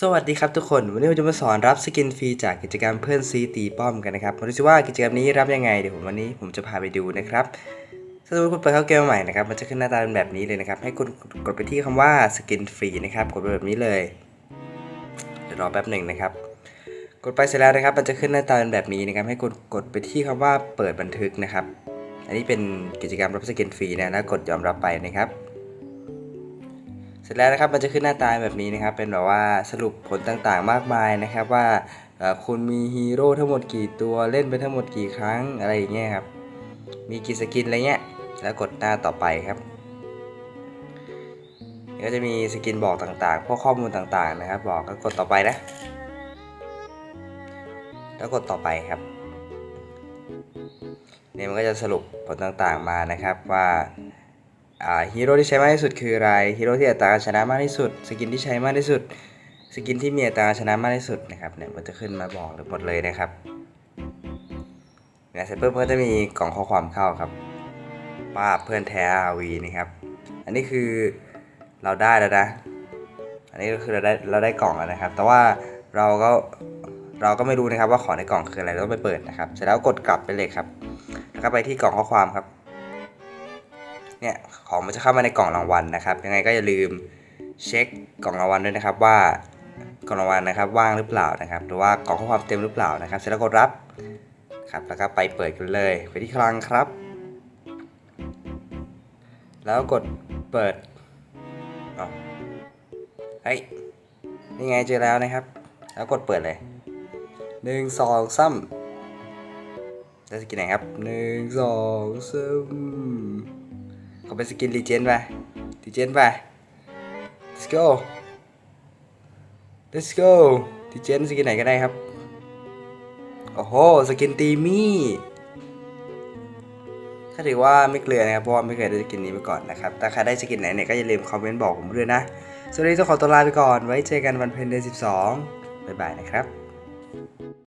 สวัสดีครับทุกคน วันนี้ผมจะมาสอนรับสกินฟรีจากกิจกรรมเพื่อนซีตีป้อมกันนะครับมาดูสิว่ากิจกรรมนี้รับยังไงเดี๋ยวผมวันนี้ผมจะพาไปดูนะครับถ้าสมมติคุณเปิดเข้าเกมใหม่นะครับมันจะขึ้นหน้าตาเป็นแบบนี้เลยนะครับ ให้คุณกดไปที่คำว่าสกินฟรีนะครับกดไปแบบนี้เลยเดี๋ยวรอแป๊บหนึ่งนะครับ กดไปเสร็จแล้วนะครับ มันจะขึ้นหน้าตาเป็นแบบนี้นะครับ ให้กดกดไปที่คำว่าเปิดบันทึกนะครับ อันนี้เป็นกิจกรรมรับสกินฟรีนะแล้วกดยอมรับไปนะครับ เสร็จแล้วนะครับมันจะขึ้นหน้าตาแบบนี้นะครับ เป็นแบบว่าสรุปผลต่างๆ มากมายนะครับ ว่าคุณมีฮีโร่ทั้งหมดกี่ตัวเล่นไปทั้งหมดกี่ครั้งอะไรอย่างเงี้ยครับ มีกี่สกินอะไรเงี้ยแล้วกดหน้าต่อไปครับก็จะมีสกินบอกต่างๆ พวกข้อมูลต่างๆนะครับ บอกก็กดต่อไปนะ แล้วกดต่อไปครับเนี่ยมันก็จะสรุปผลต่างๆมานะครับว่า ฮีโร่ที่ใช้มากที่สุดคืออะไรฮีโร่ที่อัตราการชนะมากที่สุด สกินที่ใช้มากที่สุด สกินที่มีอัตราการชนะมากที่สุดนะครับเนี่ยมันจะขึ้นมาบอกหมดเลยนะครับเนี่ยเสร็จปุ๊บมันก็จะมีกล่องข้อความเข้าครับป้าเพื่อนแท้อาวีนะครับอันนี้คือเราได้แล้วนะ อันนี้ก็คือเราได้เราได้กล่องแล้วนะครับ แต่ว่าเราก็เราก็ไม่รู้นะครับว่าของในกล่องคืออะไรเราต้องไปเปิดนะครับ เสร็จแล้วกดกลับไปเลยครับ แล้วก็ไปที่กล่องข้อความครับ เนี่ยของมันจะเข้ามาในกล่องรางวัลนะครับ ยังไงก็อย่าลืมเช็คกล่องรางวัลด้วยนะครับว่ากล่องรางวัลนะครับว่างหรือเปล่านะครับ หรือว่ากล่องข้อความเต็มหรือเปล่านะครับเสร็จแล้วกดรับครับแล้วก็ไปเปิดกันเลยไปที่คลังครับ แล้วกดเปิดอ๋อเฮ้ยนี่ไงเจอแล้วนะครับ แล้วกดเปิดเลยหนึ่งสองซ้ำได้สกินไหนครับหนึ่งสองซ้ำ ขาเป็นสกินรีเจนไปรีเจนไป let's go let's go รีเจนสกินไหนก็ได้ครับ โอ้โห สกินตีมี่ถือว่าไม่เกลือนะครับ เพราะว่าไม่เคยได้สกินนี้มาก่อนนะครับแต่ใครได้สกินไหนเนี่ยก็อย่าลืมคอมเมนต์บอกผมด้วยนะ สวัสดีต้องขอตัวลาไปก่อน ไว้เจอกันวันเพนเดือน12 บ๊ายบายนะครับ